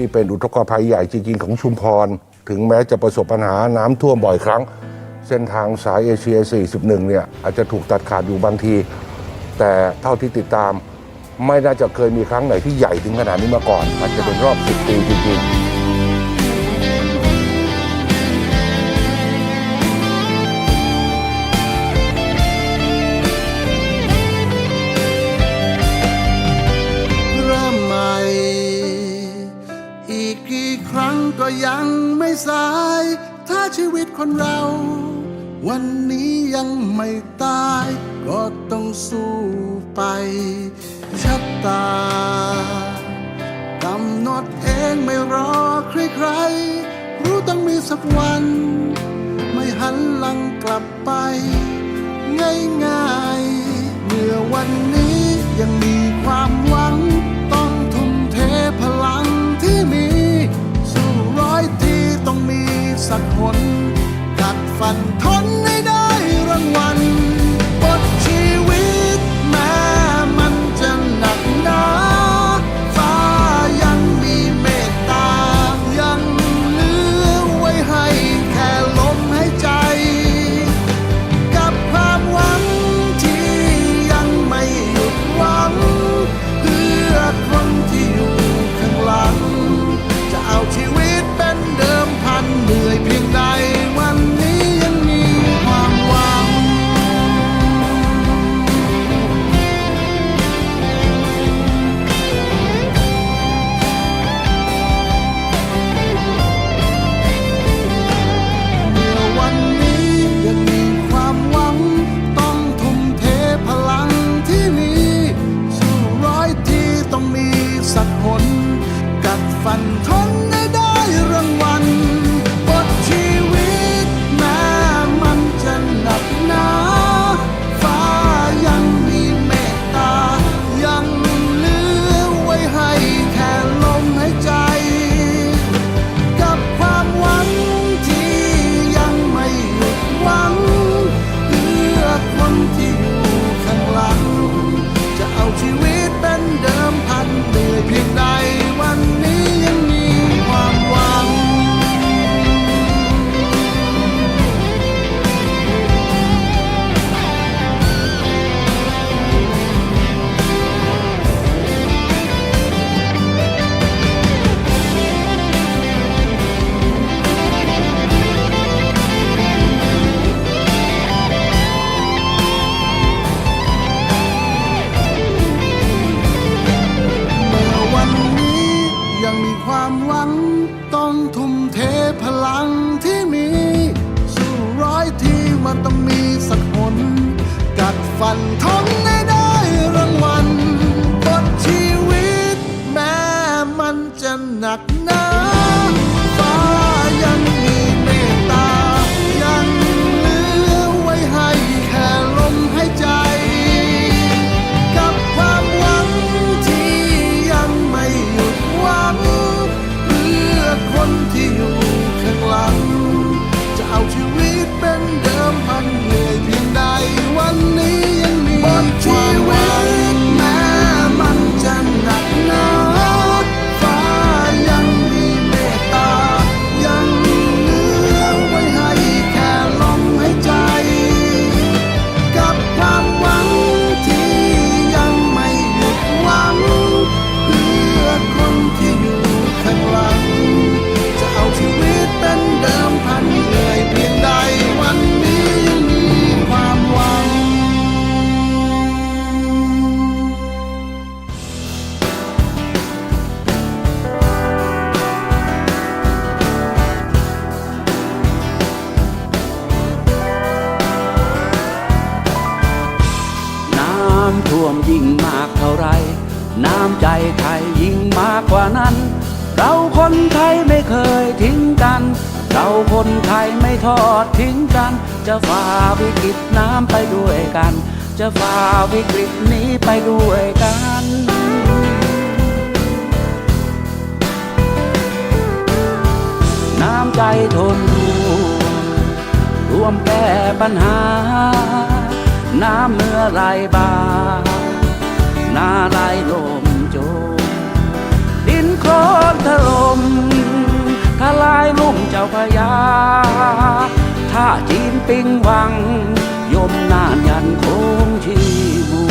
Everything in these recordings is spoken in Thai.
นี่เป็นอุทกภัยใหญ่จริง ๆ ของชุมพร ถึงแม้จะประสบปัญหาน้ำท่วมบ่อยครั้ง เส้นทางสายเอเชีย 41 เนี่ย อาจจะถูกตัดขาดอยู่บางที แต่เท่าที่ติดตาม ไม่น่าจะเคยมีครั้งไหนที่ใหญ่ถึงขนาดนี้มาก่อน อาจจะเป็นรอบ 10 ปีจริง ๆ สาย ถ้าชีวิตคนเรา วันนี้ยังไม่ตาย ก็ต้องสู้ไปชัดตากำหนดเองไม่รอใครๆ รู้ต้องมีสักวัน ไม่หันหลังกลับไป ง่ายๆ เมื่อวันนี้ยังมีความหวัง สักคนกัดฟันท ฟันทน เราคนไทยไม่ทอดทิ้งกัน จะฝ่าวิกฤตน้ำไปด้วยกัน จะฝ่าวิกฤตนี้ไปด้วยกันน้ำใจทนร่วมแก้ปัญหา น้ำเมื่อไรบานาไหลมโจมดินนโคลนถล่ม ทลายลุ่มเจ้าพยาถ้าจีนปิงวัง ยมนานยันคงชีบู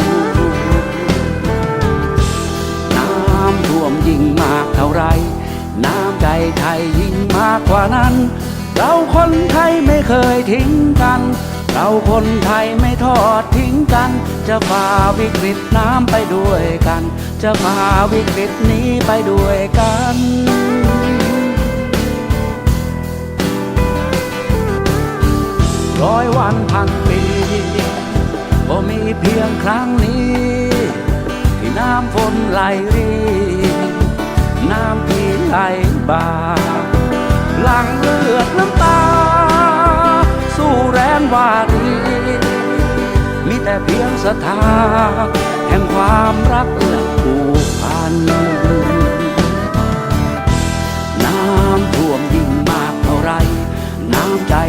น้ำท่วมยิ่งมากเท่าไร น้ำใจไทยยิ่งมากกว่านั้น เราคนไทยไม่เคยทิ้งกัน เราคนไทยไม่ทอดทิ้งกัน จะฝ่าวิกฤตน้ำไปด้วยกัน จะฝ่าวิกฤตนี้ไปด้วยกัน ร้อยวันพันปีก็มีเพียงครั้งนี้ ที่น้ำฝนไหลรีน้ำที่ไหลบ่าหลังเลือดน้ำตา สู้แรงวารีมีแต่เพียงศรัทธาแห่งความรักและผูกพัน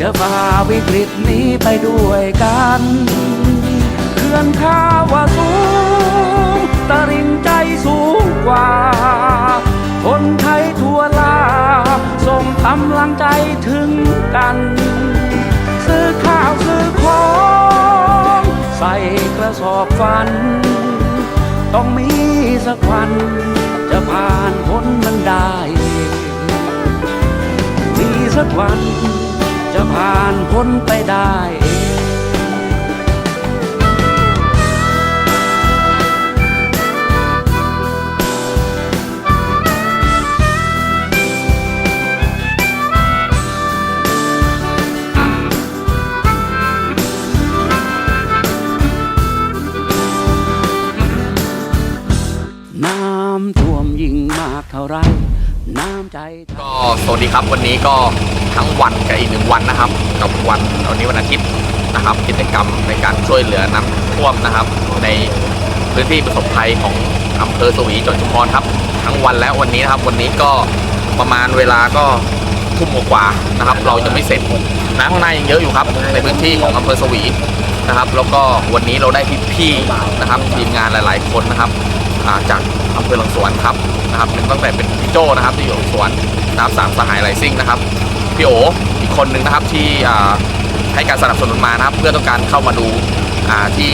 จะฝ่าวิกฤตนี้ไปด้วยกันเขื่อนข้าวาสูงตริงใจสูงกว่า คนไทยทั่วลา ส่งกำลังใจถึงกัน ซื้อข้าวซื้อของ ใส่กระสอบฟัน ต้องมีสักวัน จะผ่านพ้นมันได้ มีสักวันานพ้นไปได้น้ำท่วมยิ่งมากเท่าไร น้ำใจ ก็สวัสดีครับวันนี้ก็ทั้งวันกับอีกหนึ่งวันนะครับ กับวันวันนี้วันอาทิตย์นะครับ กิจกรรมในการช่วยเหลือน้ำท่วมนะครับ ในพื้นที่ประสบภัยของอำเภอสวีจังหวัดชุมพรครับ ทั้งวันและวันนี้นะครับ วันนี้ก็ประมาณเวลาก็ทุ่มกว่านะครับ เราจะไม่เสร็จน้ำข้างในยังเยอะอยู่ครับ ในพื้นที่ของอำเภอสวีนะครับ แล้วก็วันนี้เราได้พี่ๆนะครับทีมงานหลาย ๆ คนนะครับจากอำเภอหลังสวนครับนะครับเป็นตั้งแต่เป็นพี่โจนะครับที่อยู่หลังสวนนะครับสามสหายไรซิ่งนะครับพี่โอ คนหนึ่งนะครับที่ให้การสนับสนุนมานะครับ เพื่อต้องการเข้ามาดูที่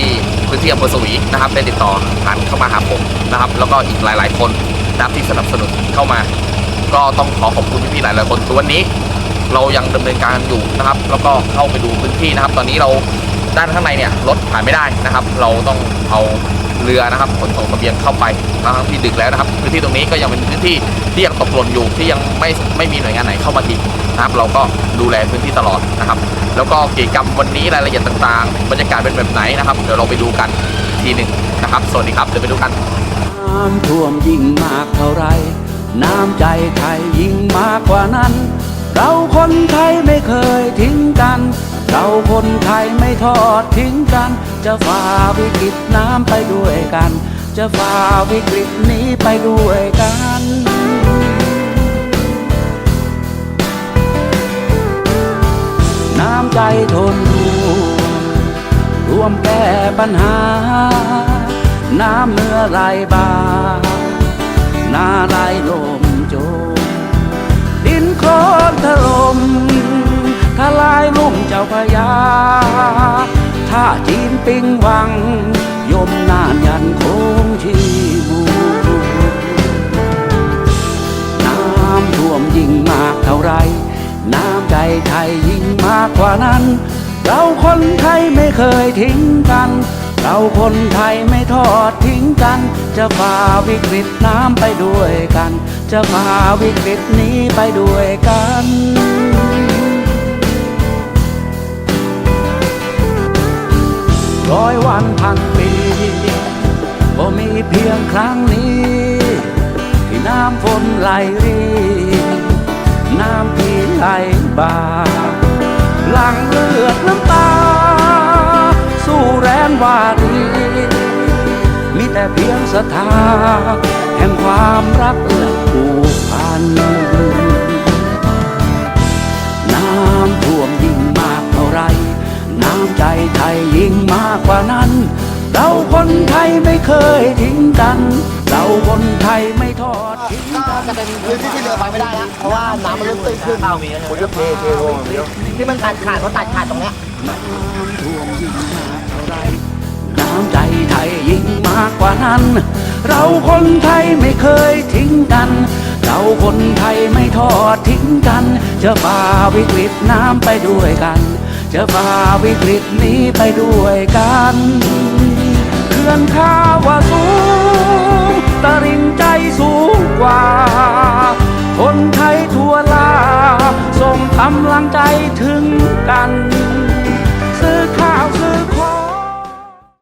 พื้นที่อำเภอสวีนะครับได้ติดต่อผ่านเข้ามาหาผมนะครับ แล้วก็อีกหลาย ๆ คนนะครับที่สนับสนุนเข้ามา ก็ต้องขอขอบคุณพี่ๆหลายๆคนคือวันนี้ เรายังดำเนินการอยู่นะครับ แล้วก็เข้าไปดูพื้นที่นะครับ ตอนนี้เราด้านข้างในเนี่ยรถผ่านไม่ได้นะครับ เราต้องเอา เรือนะครับขนส่งเสบียงเข้าไปทั้งที่ดึกแล้วนะครับพื้นที่ตรงนี้ก็ยังเป็นพื้นที่ที่ยังตกหล่นอยู่ที่ยังไม่ไม่มีหน่วยงานไหนเข้ามาทิ้งนะครับ เราก็ดูแลพื้นที่ตลอดนะครับ แล้วก็กิจกรรมวันนี้รายละเอียดต่างๆ บรรยากาศเป็นแบบไหนนะครับ เดี๋ยวเราไปดูกันทีหนึ่งนะครับสวัสดีครับเดี๋ยวไปดูกันน้ำท่วมยิ่งมากเท่าไร น้ำใจไทยยิ่งมากกว่านั้น เราคนไทยไม่เคยทิ้งกัน เราคนไทยไม่ทอดทิ้งกัน จะฝ่าวิกฤตน้ำไปด้วยกัน จะฝ่าวิกฤตนี้ไปด้วยกันน้ำใจทนร่วมแก้ปัญหา น้ำเนื้อไหลบาน้าไหลลมโจมดินโคลนถล่ม ทลายลุ่มเจ้าพยาถ้าจีนปิงวัง ยมนานยันคงชีบูน้ำท่วมยิ่งมากเท่าไร น้ำใจไทยยิ่งมากกว่านั้น เราคนไทยไม่เคยทิ้งกันเราคนไทยไม่ทอดทิ้งกัน จะฝ่าวิกฤตน้ำไปด้วยกัน จะฝ่าวิกฤตนี้ไปด้วยกัน ร้อยวันพันปีก็มีเพียงครั้งนี้ ที่น้ำฝนไหลรีน้ำที่ไหลบ่าหลังเลือดน้ำตา สู้แรงวารีมีแต่เพียงศรัทธาแห่งความรักและผูกพัน ใจไทยยิ่งมากกว่านั้น เราคนไทยไม่เคยทิ้งกัน เราคนไทยไม่ทอดทิ้งก็จะเป็นพื้นที่ที่เรือไปไม่ได้แล้วเพราะว่าน้ำมันเริ่มตื้นขึ้นคุณจะเทเทลงที่มันขาดขาดเพราะตัดขาดตรงเนี้ยน้ำท่วมยิ่งมากเท่าไรน้ำใจไทยยิ่งมากกว่านั้น เราคนไทยไม่เคยทิ้งกันเราคนไทยไม่ทอดทิ้งกัน จะฝ่าวิกฤตน้ำไปด้วยกัน จะฝ่าวิกฤตนี้ไปด้วยกันเขื่อนข้าว่าสูงตะริงใจสูงกว่า คนไทยทั่วลา ส่งกำลังใจถึงกัน ซื้อข้าว